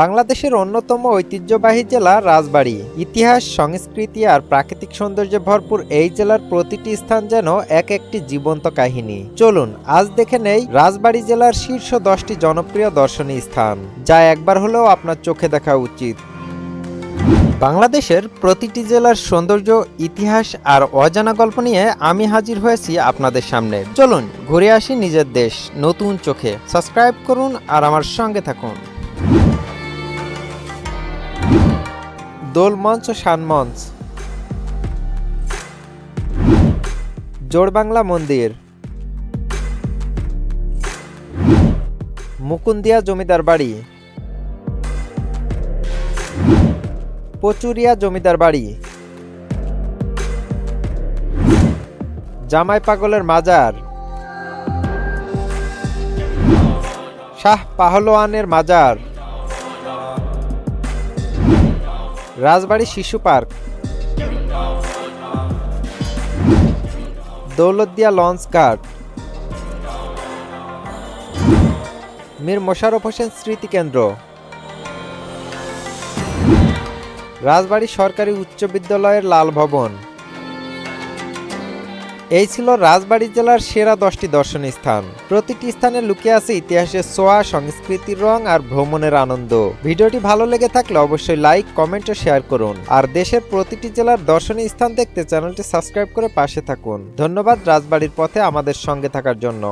বাংলাদেশের অন্যতম ঐতিহ্যবাহী জেলা রাজবাড়ী। ইতিহাস, সংস্কৃতি আর প্রাকৃতিক সৌন্দর্যে ভরপুর এই জেলার প্রতিটি স্থান যেন এক একটি জীবন্ত কাহিনী। চলুন, আজ দেখে নেই রাজবাড়ী জেলার শীর্ষ দশটি জনপ্রিয় দর্শনীয় স্থান, যা একবার হলেও আপনার চোখে দেখা উচিত। বাংলাদেশের প্রতিটি জেলার সৌন্দর্য, ইতিহাস আর অজানা গল্প নিয়ে আমি হাজির হয়েছি আপনাদের সামনে। চলুন, ঘুরে আসি নিজের দেশ, নতুন চোখে। সাবস্ক্রাইব করুন আর আমার সঙ্গে থাকুন। দোলমঞ্চ ও শানমঞ্চ জোড়বাংলা মন্দির। মুকুন্দিয়া জমিদার বাড়ি। পচুরিয়া জমিদার বাড়ি। জামাই পাগলের মাজার। শাহ পাহলোয়ানের মাজার। রাজবাড়ি শিশু পার্ক। দৌলতদিয়া লঞ্চ ঘাট। মীর মোশারফ হোসেন স্মৃতি কেন্দ্র রাজবাড়ী সরকারি উচ্চ বিদ্যালয়ের লাল ভবন। এই ছিল রাজবাড়ি জেলার সেরা দশটি দর্শনীয় স্থান। প্রতিটি স্থানে লুকিয়ে আছে ইতিহাসের সোয়া সংস্কৃতির রং আর ভ্রমণের আনন্দ। ভিডিওটি ভালো লেগে থাকলে অবশ্যই লাইক, কমেন্ট ও শেয়ার করুন। আর দেশের প্রতিটি জেলার দর্শনীয় স্থান দেখতে চ্যানেলটি সাবস্ক্রাইব করে পাশে থাকুন। ধন্যবাদ রাজবাড়ির পথে আমাদের সঙ্গে থাকার জন্য।